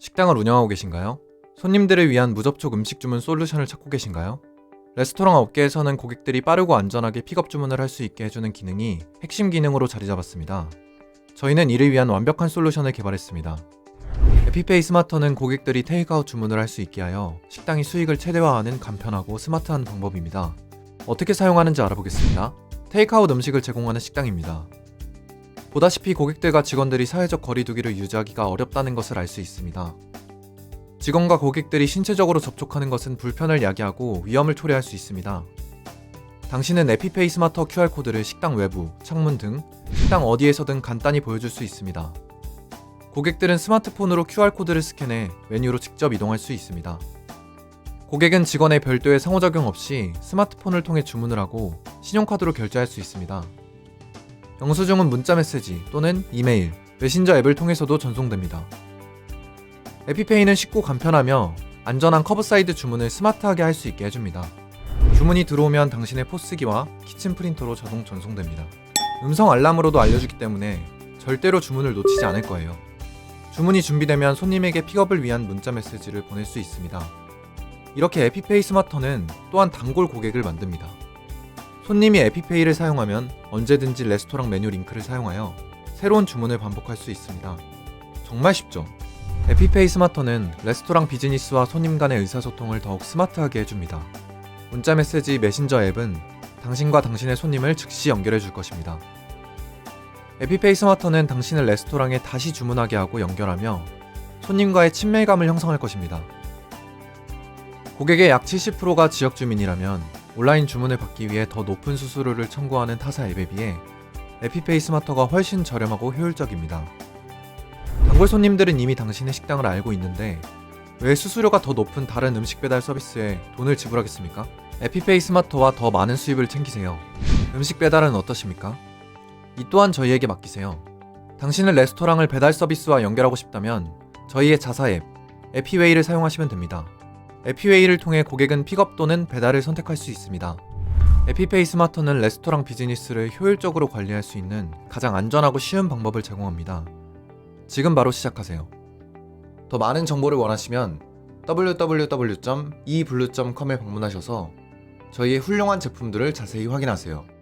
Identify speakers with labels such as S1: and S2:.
S1: 식당을 운영하고 계신가요? 손님들을 위한 무접촉 음식 주문 솔루션을 찾고 계신가요? 레스토랑 업계에서는 고객들이 빠르고 안전하게 픽업 주문을 할 수 있게 해주는 기능이 핵심 기능으로 자리 잡았습니다. 저희는 이를 위한 완벽한 솔루션을 개발했습니다. 에피페이 스마터는 고객들이 테이크아웃 주문을 할 수 있게 하여 식당이 수익을 최대화하는 간편하고 스마트한 방법입니다. 어떻게 사용하는지 알아보겠습니다. 테이크아웃 음식을 제공하는 식당입니다. 보다시피 고객들과 직원들이 사회적 거리두기를 유지하기가 어렵다는 것을 알 수 있습니다. 직원과 고객들이 신체적으로 접촉하는 것은 불편을 야기하고 위험을 초래할 수 있습니다. 당신은 에피페이 스마터 QR코드를 식당 외부, 창문 등 식당 어디에서든 간단히 보여줄 수 있습니다. 고객들은 스마트폰으로 QR코드를 스캔해 메뉴로 직접 이동할 수 있습니다. 고객은 직원의 별도의 상호작용 없이 스마트폰을 통해 주문을 하고 신용카드로 결제할 수 있습니다. 영수증은 문자 메시지 또는 이메일, 메신저 앱을 통해서도 전송됩니다. 에피페이는 쉽고 간편하며 안전한 커브사이드 주문을 스마트하게 할 수 있게 해줍니다. 주문이 들어오면 당신의 포스기와 키친 프린터로 자동 전송됩니다. 음성 알람으로도 알려주기 때문에 절대로 주문을 놓치지 않을 거예요. 주문이 준비되면 손님에게 픽업을 위한 문자 메시지를 보낼 수 있습니다. 이렇게 에피페이 스마터는 또한 단골 고객을 만듭니다. 손님이 에피페이를 사용하면 언제든지 레스토랑 메뉴 링크를 사용하여 새로운 주문을 반복할 수 있습니다. 정말 쉽죠? 에피페이 스마터는 레스토랑 비즈니스와 손님 간의 의사소통을 더욱 스마트하게 해줍니다. 문자 메시지 메신저 앱은 당신과 당신의 손님을 즉시 연결해 줄 것입니다. 에피페이 스마터는 당신을 레스토랑에 다시 주문하게 하고 연결하며 손님과의 친밀감을 형성할 것입니다. 고객의 약 70%가 지역 주민이라면 온라인 주문을 받기 위해 더 높은 수수료를 청구하는 타사 앱에 비해 에피페이 스마터가 훨씬 저렴하고 효율적입니다. 단골 손님들은 이미 당신의 식당을 알고 있는데 왜 수수료가 더 높은 다른 음식 배달 서비스에 돈을 지불하겠습니까? 에피페이 스마터와 더 많은 수입을 챙기세요. 음식 배달은 어떠십니까? 이 또한 저희에게 맡기세요. 당신은 레스토랑을 배달 서비스와 연결하고 싶다면 저희의 자사 앱 에피웨이를 사용하시면 됩니다. 에피웨이를 통해 고객은 픽업 또는 배달을 선택할 수 있습니다. 에피페이 스마터는 레스토랑 비즈니스를 효율적으로 관리할 수 있는 가장 안전하고 쉬운 방법을 제공합니다. 지금 바로 시작하세요. 더 많은 정보를 원하시면 www.eblue.com에 방문하셔서 저희의 훌륭한 제품들을 자세히 확인하세요.